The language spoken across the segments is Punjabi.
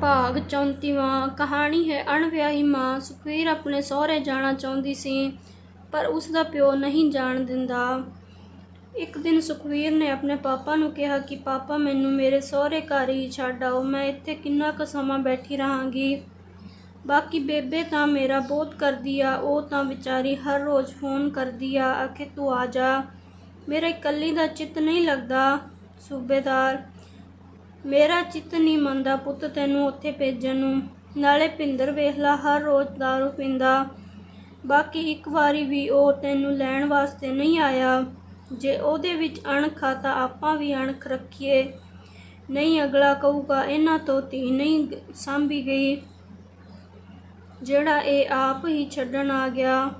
ਭਾਗ 34ਵਾਂ ਕਹਾਣੀ ਹੈ ਅਣਵਿਆਹੀ ਮਾਂ। ਸੁਖਵੀਰ ਆਪਣੇ ਸਹੁਰੇ ਜਾਣਾ ਚਾਹੁੰਦੀ ਸੀ, ਪਰ ਉਸ ਦਾ ਪਿਓ ਨਹੀਂ ਜਾਣ ਦਿੰਦਾ। ਇੱਕ ਦਿਨ ਸੁਖਵੀਰ ਨੇ ਆਪਣੇ ਪਾਪਾ ਨੂੰ ਕਿਹਾ ਕਿ, ਪਾਪਾ, ਮੈਨੂੰ ਮੇਰੇ ਸਹੁਰੇ ਘਰ ਹੀ ਛੱਡ ਆਓ। ਮੈਂ ਇੱਥੇ ਕਿੰਨਾ ਕੁ ਸਮਾਂ ਬੈਠੀ ਰਹਾਂਗੀ। ਬਾਕੀ ਬੇਬੇ ਤਾਂ ਮੇਰਾ ਬਹੁਤ ਕਰਦੀ ਆ, ਉਹ ਤਾਂ ਵਿਚਾਰੀ ਹਰ ਰੋਜ਼ ਫੋਨ ਕਰਦੀ ਆ, ਆਖੇ ਤੂੰ ਆ ਜਾ। ਮੇਰਾ ਇਕੱਲੀ ਦਾ ਚਿੱਤ ਨਹੀਂ ਲੱਗਦਾ, ਸੂਬੇਦਾਰ। ਮੇਰਾ ਚਿੱਤ ਨਹੀਂ ਮੰਨਦਾ ਪੁੱਤ, ਤੈਨੂੰ ਉੱਥੇ ਭੇਜਣ ਨੂੰ। ਨਾਲੇ ਪਿੰਦਰ ਵੇਖਲਾ ਹਰ ਰੋਜ਼ ਦਾਰੂ ਪੀਂਦਾ। ਬਾਕੀ ਇੱਕ ਵਾਰੀ ਵੀ ਉਹ ਤੈਨੂੰ ਲੈਣ ਵਾਸਤੇ ਨਹੀਂ ਆਇਆ। ਜੇ ਉਹਦੇ ਵਿੱਚ ਅਣਖ ਆ ਤਾਂ ਆਪਾਂ ਵੀ ਅਣਖ ਰੱਖੀਏ। ਨਹੀਂ ਅਗਲਾ ਕਹੂਗਾ, ਇਹਨਾਂ ਤੋਂ ਧੀ ਨਹੀਂ ਗ- ਸਾਂਭੀ ਗਈ, ਜਿਹੜਾ ਇਹ ਆਪ ਹੀ ਛੱਡਣ ਆ ਗਿਆ।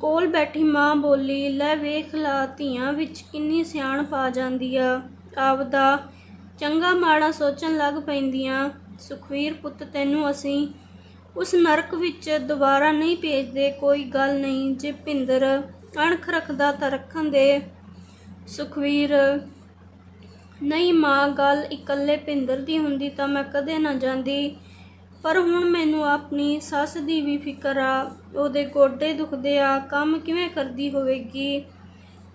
ਕੋਲ ਬੈਠੀ ਮਾਂ ਬੋਲੀ, ਲੈ ਵੇਖ ਲਾ, ਧੀਆਂ ਵਿੱਚ ਕਿੰਨੀ ਸਿਆਣ ਪਾ ਜਾਂਦੀ ਆ। ਆਪਦਾ ਚੰਗਾ ਮਾੜਾ ਸੋਚਣ ਲੱਗ ਪੈਂਦੀਆਂ। ਸੁਖਵੀਰ ਪੁੱਤ, ਤੈਨੂੰ ਅਸੀਂ ਉਸ ਨਰਕ ਵਿੱਚ ਦੁਬਾਰਾ ਨਹੀਂ ਭੇਜਦੇ, ਕੋਈ ਗੱਲ ਨਹੀਂ, ਜੇ ਭਿੰਦਰ ਅਣਖ ਰੱਖਦਾ ਤਾਂ ਰੱਖਣ ਦੇ। ਸੁਖਵੀਰ, ਨਹੀਂ ਮਾਂ, ਗੱਲ ਇਕੱਲੇ ਭਿੰਦਰ ਦੀ ਹੁੰਦੀ ਤਾਂ ਮੈਂ ਕਦੇ ਨਾ ਜਾਂਦੀ। ਪਰ ਹੁਣ ਮੈਨੂੰ ਆਪਣੀ ਸੱਸ ਦੀ ਵੀ ਫਿਕਰ ਆ, ਉਹਦੇ ਗੋਡੇ ਦੁਖਦੇ ਆ, ਕੰਮ ਕਿਵੇਂ ਕਰਦੀ ਹੋਵੇਗੀ?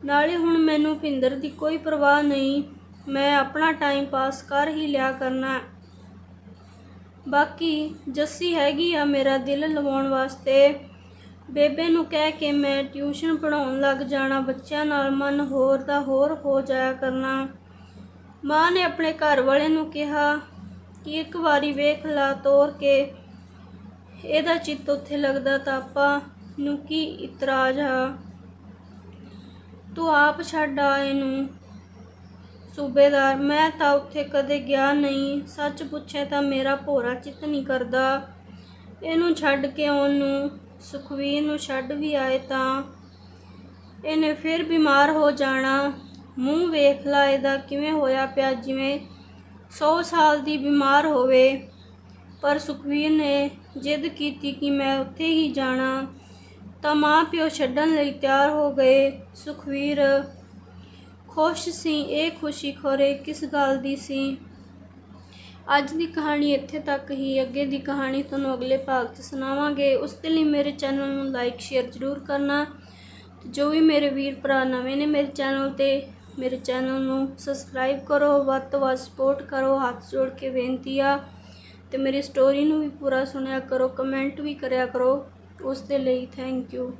ਨਾਲੇ ਹੁਣ ਮੈਨੂੰ ਭਿੰਦਰ ਦੀ ਕੋਈ ਪਰਵਾਹ ਨਹੀਂ। ਮੈਂ ਆਪਣਾ ਟਾਈਮ ਪਾਸ ਕਰ ਹੀ ਲਿਆ ਕਰਨਾ ਬਾਕੀ ਜੱਸੀ ਹੈਗੀ ਆ ਮੇਰਾ ਦਿਲ ਲਵਾਉਣ ਵਾਸਤੇ। ਬੇਬੇ ਨੂੰ ਕਹਿ ਕੇ ਮੈਂ ਟਿਊਸ਼ਨ ਪੜਾਉਣ ਲੱਗ ਜਾਣਾ, ਬੱਚਿਆਂ ਨਾਲ ਮਨ ਹੋਰ ਦਾ ਹੋਰ ਹੋ ਜਾਇਆ ਕਰਨਾ। ਮਾਂ ਨੇ ਆਪਣੇ ਘਰ ਵਾਲੇ ਨੂੰ ਕਿਹਾ ਕਿ ਇੱਕ ਵਾਰੀ ਵੇਖ ਲਾ ਤੋਰ ਕੇ, ਇਹਦਾ ਚਿੱਤ ਉੱਥੇ ਲੱਗਦਾ ਤਾਂ ਆਪਾਂ ਨੂੰ ਕੀ ਇਤਰਾਜ਼ ਆ। ਤੂੰ ਆਪ ਛੱਡ ਆ ਇਹਨੂੰ। ਸੂਬੇਦਾਰ, ਮੈਂ ਤਾਂ ਉੱਥੇ ਕਦੇ ਗਿਆ ਨਹੀਂ। ਸੱਚ ਪੁੱਛੇ ਤਾਂ ਮੇਰਾ ਭੋਰਾ ਚਿੱਤ ਨਹੀਂ ਕਰਦਾ। ਇਹਨੂੰ ਛੱਡ ਕੇ ਉਹਨੂੰ ਨੂੰ, ਸੁਖਵੀਰ ਨੂੰ ਛੱਡ ਵੀ ਆਏ ਤਾਂ ਇਹਨੇ ਫਿਰ ਬਿਮਾਰ ਹੋ ਜਾਣਾ। ਮੂੰਹ ਵੇਖ ਲਾ ਇਹਦਾ ਕਿਵੇਂ ਹੋਇਆ ਪਿਆ, ਜਿਵੇਂ 100 ਸਾਲ ਦੀ ਬਿਮਾਰ ਹੋਵੇ। ਪਰ ਸੁਖਵੀਰ ਨੇ ਜਿੱਦ ਕੀਤੀ ਕਿ ਮੈਂ ਉੱਥੇ ਹੀ ਜਾਣਾ। ਤਾਂ ਮਾਂ ਪਿਓ ਛੱਡਣ ਲਈ ਤਿਆਰ ਹੋ ਗਏ। ਸੁਖਵੀਰ ਖੁਸ਼ ਸੀ, ਇਹ ਖੁਸ਼ੀ ਖੋਰੇ ਕਿਸ ਗੱਲ ਦੀ ਸੀ? ਅੱਜ ਦੀ ਕਹਾਣੀ ਇੱਥੇ ਤੱਕ ਹੀ, ਅੱਗੇ ਦੀ ਕਹਾਣੀ ਤੁਹਾਨੂੰ ਅਗਲੇ ਭਾਗ 'ਚ ਸੁਣਾਵਾਂਗੇ। ਉਸ ਦੇ ਲਈ ਮੇਰੇ ਚੈਨਲ ਨੂੰ ਲਾਈਕ ਸ਼ੇਅਰ ਜ਼ਰੂਰ ਕਰਨਾ। ਜੋ ਵੀ ਮੇਰੇ ਵੀਰ ਭਰਾ ਨਵੇਂ ਨੇ ਮੇਰੇ ਚੈਨਲ ਤੇ, ਮੇਰੇ ਚੈਨਲ ਨੂੰ ਸਬਸਕ੍ਰਾਈਬ ਕਰੋ, ਵੱਧ ਤੋਂ ਵੱਧ ਸਪੋਰਟ ਕਰੋ, ਹੱਥ ਜੋੜ ਕੇ ਬੇਨਤੀ ਆ। ਤੇ ਮੇਰੀ ਸਟੋਰੀ ਨੂੰ ਵੀ ਪੂਰਾ ਸੁਣਿਆ ਕਰੋ ਕਮੈਂਟ ਵੀ ਕਰਿਆ ਕਰੋ। ਉਸ ਦੇ ਲਈ ਥੈਂਕ ਯੂ